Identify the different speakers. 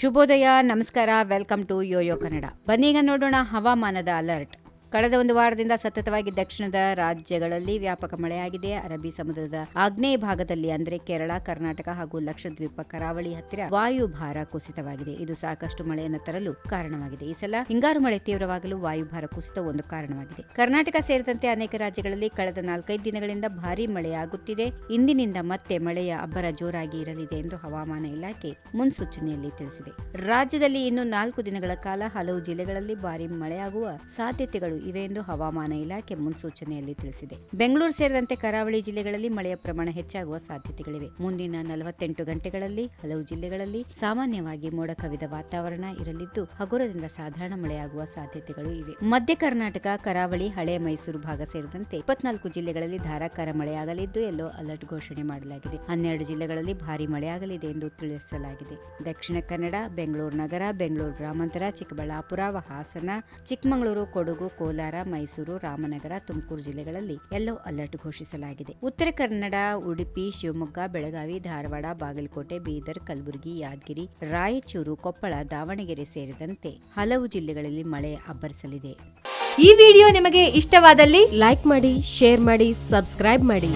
Speaker 1: ಶುಭೋದಯ ನಮಸ್ಕಾರ welcome to YoYo Kannada. ಬನ್ನೀಗ ನೋಡೋಣ ಹವಾಮಾನದ ಅಲರ್ಟ್ ಕಳೆದ ಒಂದು ವಾರದಿಂದ ಸತತವಾಗಿ ದಕ್ಷಿಣದ ರಾಜ್ಯಗಳಲ್ಲಿ ವ್ಯಾಪಕ ಮಳೆಯಾಗಿದೆ. ಅರಬ್ಬಿ ಸಮುದ್ರದ ಆಗ್ನೇಯ ಭಾಗದಲ್ಲಿ ಅಂದರೆ ಕೇರಳ, ಕರ್ನಾಟಕ ಹಾಗೂ ಲಕ್ಷದ್ವೀಪ ಕರಾವಳಿ ಹತ್ತಿರ ವಾಯುಭಾರ ಕುಸಿತವಾಗಿದೆ. ಇದು ಸಾಕಷ್ಟು ಮಳೆಯನ್ನು ತರಲು ಕಾರಣವಾಗಿದೆ. ಈ ಸಲ ಹಿಂಗಾರು ಮಳೆ ತೀವ್ರವಾಗಲು ವಾಯುಭಾರ ಕುಸಿತ ಒಂದು ಕಾರಣವಾಗಿದೆ. ಕರ್ನಾಟಕ ಸೇರಿದಂತೆ ಅನೇಕ ರಾಜ್ಯಗಳಲ್ಲಿ ಕಳೆದ ನಾಲ್ಕೈದು ದಿನಗಳಿಂದ ಭಾರೀ ಮಳೆಯಾಗುತ್ತಿದೆ. ಇಂದಿನಿಂದ ಮತ್ತೆ ಮಳೆಯ ಅಬ್ಬರ ಜೋರಾಗಿ ಇರಲಿದೆ ಎಂದು ಹವಾಮಾನ ಇಲಾಖೆ ಮುನ್ಸೂಚನೆಯಲ್ಲಿ ತಿಳಿಸಿದೆ. ರಾಜ್ಯದಲ್ಲಿ ಇನ್ನು ನಾಲ್ಕು ದಿನಗಳ ಕಾಲ ಹಲವು ಜಿಲ್ಲೆಗಳಲ್ಲಿ ಭಾರೀ ಮಳೆಯಾಗುವ ಸಾಧ್ಯತೆಗಳು ಇವೆ ಎಂದು ಹವಾಮಾನ ಇಲಾಖೆ ಮುನ್ಸೂಚನೆಯಲ್ಲಿ ತಿಳಿಸಿದೆ. ಬೆಂಗಳೂರು ಸೇರಿದಂತೆ ಕರಾವಳಿ ಜಿಲ್ಲೆಗಳಲ್ಲಿ ಮಳೆಯ ಪ್ರಮಾಣ ಹೆಚ್ಚಾಗುವ ಸಾಧ್ಯತೆಗಳಿವೆ. ಮುಂದಿನ ನಲವತ್ತೆಂಟು ಗಂಟೆಗಳಲ್ಲಿ ಹಲವು ಜಿಲ್ಲೆಗಳಲ್ಲಿ ಸಾಮಾನ್ಯವಾಗಿ ಮೋಡ ಕವಿದ ವಾತಾವರಣ ಇರಲಿದ್ದು, ಹಗುರದಿಂದ ಸಾಧಾರಣ ಮಳೆಯಾಗುವ ಸಾಧ್ಯತೆಗಳು ಇವೆ. ಮಧ್ಯ ಕರ್ನಾಟಕ, ಕರಾವಳಿ, ಹಳೆ ಮೈಸೂರು ಭಾಗ ಸೇರಿದಂತೆ ಇಪ್ಪತ್ನಾಲ್ಕು ಜಿಲ್ಲೆಗಳಲ್ಲಿ ಧಾರಾಕಾರ ಮಳೆಯಾಗಲಿದ್ದು, ಎಲ್ಲೋ ಅಲರ್ಟ್ ಘೋಷಣೆ ಮಾಡಲಾಗಿದೆ. ಹನ್ನೆರಡು ಜಿಲ್ಲೆಗಳಲ್ಲಿ ಭಾರಿ ಮಳೆಯಾಗಲಿದೆ ಎಂದು ತಿಳಿಸಲಾಗಿದೆ. ದಕ್ಷಿಣ ಕನ್ನಡ, ಬೆಂಗಳೂರು ನಗರ, ಬೆಂಗಳೂರು ಗ್ರಾಮಾಂತರ, ಚಿಕ್ಕಬಳ್ಳಾಪುರ, ಹಾಸನ, ಚಿಕ್ಕಮಗಳೂರು, ಕೊಡಗು ಕೋಲಾರ, ಮೈಸೂರು, ರಾಮನಗರ, ತುಮಕೂರು ಜಿಲ್ಲೆಗಳಲ್ಲಿ ಯೆಲ್ಲೋ ಅಲರ್ಟ್ ಘೋಷಿಸಲಾಗಿದೆ. ಉತ್ತರ ಕನ್ನಡ, ಉಡುಪಿ, ಶಿವಮೊಗ್ಗ, ಬೆಳಗಾವಿ, ಧಾರವಾಡ, ಬಾಗಲಕೋಟೆ, ಬೀದರ್, ಕಲಬುರಗಿ, ಯಾದಗಿರಿ, ರಾಯಚೂರು, ಕೊಪ್ಪಳ, ದಾವಣಗೆರೆ ಸೇರಿದಂತೆ ಹಲವು ಜಿಲ್ಲೆಗಳಲ್ಲಿ ಮಳೆ ಅಬ್ಬರಿಸಲಿದೆ.
Speaker 2: ಈ ವಿಡಿಯೋ ನಿಮಗೆ ಇಷ್ಟವಾದಲ್ಲಿ
Speaker 3: ಲೈಕ್ ಮಾಡಿ ಶೇರ್ ಮಾಡಿ ಸಬ್ಸ್ಕ್ರೈಬ್ ಮಾಡಿ.